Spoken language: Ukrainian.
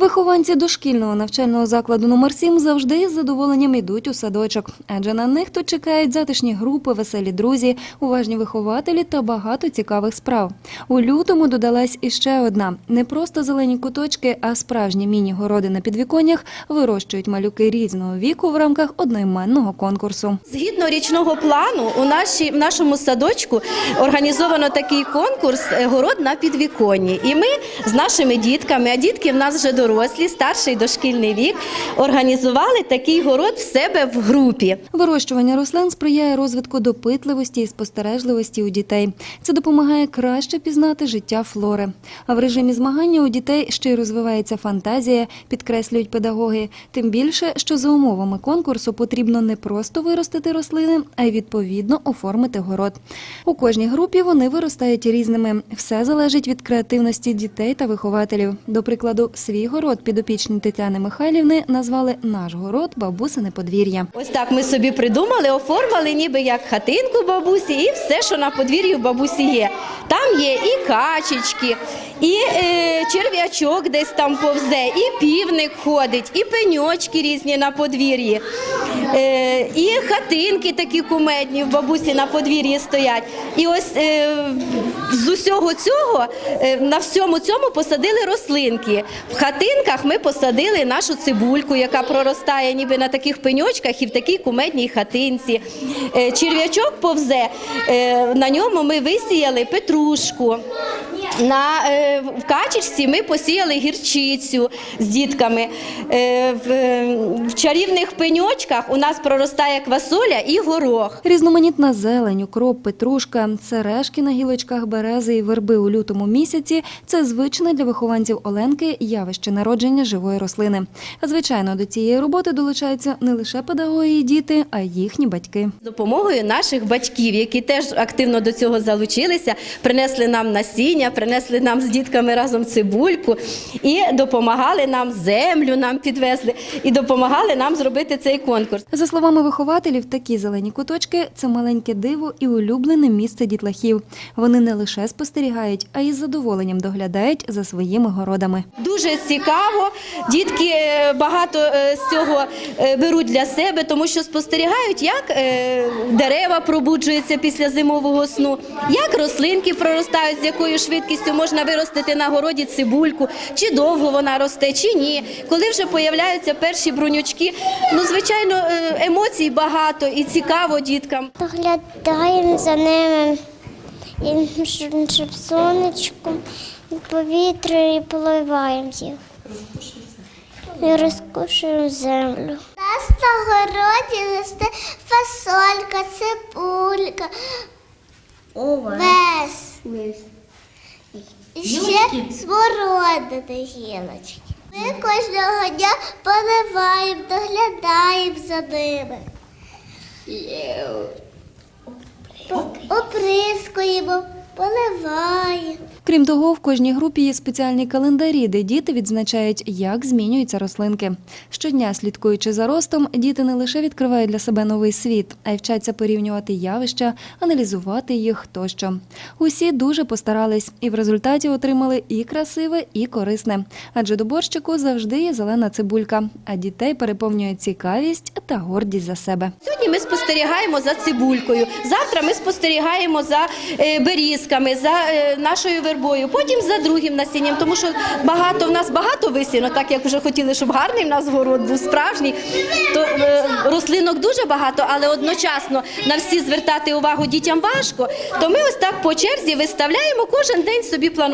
Вихованці дошкільного навчального закладу номер 7 завжди із задоволенням йдуть у садочок, адже на них тут чекають затишні групи, веселі друзі, уважні вихователі та багато цікавих справ. У лютому додалась іще одна не просто зелені куточки, а справжні міні-городи на підвіконнях вирощують малюки різного віку в рамках одноіменного конкурсу. Згідно річного плану, у нашій, в нашому садочку організовано такий конкурс е, «Город на підвіконні». І ми з нашими дітками, а дітки в нас вже дорослі, старший дошкільний вік, організували такий город в себе в групі. Вирощування рослин сприяє розвитку допитливості і спостережливості у дітей. Це допомагає краще пізнати життя флори. А в режимі змагання у дітей ще й розвивається фантазія, підкреслюють педагоги. Тим більше, що за умовами конкурсу потрібно не просто виростити рослини, а й відповідно оформити город. У кожній групі вони виростають різними. Все залежить від креативності дітей та вихователів. До прикладу, свій город підопічні Тетяни Михайлівни назвали наш город бабусине подвір'я. Ось так ми собі придумали, оформили ніби як хатинку бабусі і все, що на подвір'ї в бабусі є. Там є і качечки, і е, черв'ячок десь там повзе, і півник ходить, і пеньочки різні на подвір'ї. Е, і хатинки такі кумедні в бабусі на подвір'ї стоять. І ось е, з усього цього е, на всьому цьому посадили рослинки. В хатинках ми посадили нашу цибульку, яка проростає ніби на таких пеньочках і в такій кумедній хатинці. Черв'ячок повзе, на ньому ми висіяли петрушку. На е, в качечці ми посіяли гірчицю з дітками. Е, в, е, в чарівних пеньочках у нас проростає квасоля і горох. Різноманітна зелень, укроп, петрушка, сережки на гілочках берези і верби у лютому місяці це звичне для вихованців Оленки явище народження живої рослини. Звичайно, до цієї роботи долучаються не лише педагоги і діти, а й їхні батьки. З допомогою наших батьків, які теж активно до цього залучилися, принесли нам насіння, принесли нам з дітками разом цибульку і допомагали нам землю нам підвезли і допомагали нам зробити цей конкурс. За словами вихователів, такі зелені куточки це маленьке диво і улюблене місце дітлахів. Вони не лише спостерігають, а й з задоволенням доглядають за своїми городами. Дуже цікаво. Дітки е, багато е, з цього е, беруть для себе, тому що спостерігають, як дерева пробуджуються після зимового сну, як рослинки проростають, з якою швидкістю можна виростити на городі цибульку, чи довго вона росте, чи ні. Коли вже появляються перші брунючки, ну звичайно, е, емоцій багато і цікаво діткам. Доглядаємо за ними, і щоб, щоб сонечко, і повітря, і поливаємо їх. І розкушуємо землю. У нас на городі росте фасолька, цибулька, вес. Ще смородини гілочки. Ми кожного дня поливаємо, доглядаємо за ними. Оприскуємо, поливаємо. Крім того, в кожній групі є спеціальні календарі, де діти відзначають, як змінюються рослинки. Щодня, слідкуючи за ростом, діти не лише відкривають для себе новий світ, а й вчаться порівнювати явища, аналізувати їх тощо. Усі дуже постарались і в результаті отримали і красиве, і корисне. Адже до борщику завжди є зелена цибулька, а дітей переповнює цікавість та гордість за себе. Сьогодні ми спостерігаємо за цибулькою. Завтра ми спостерігаємо за е, берізками, за е, нашою вербою, потім за другим насінням, тому що багато в нас багато висіно, так як вже хотіли, щоб гарний в нас город був справжній. То е, рослинок дуже багато, але одночасно на всі звертати увагу дітям важко. То ми ось так по черзі виставляємо кожен день собі плануємо.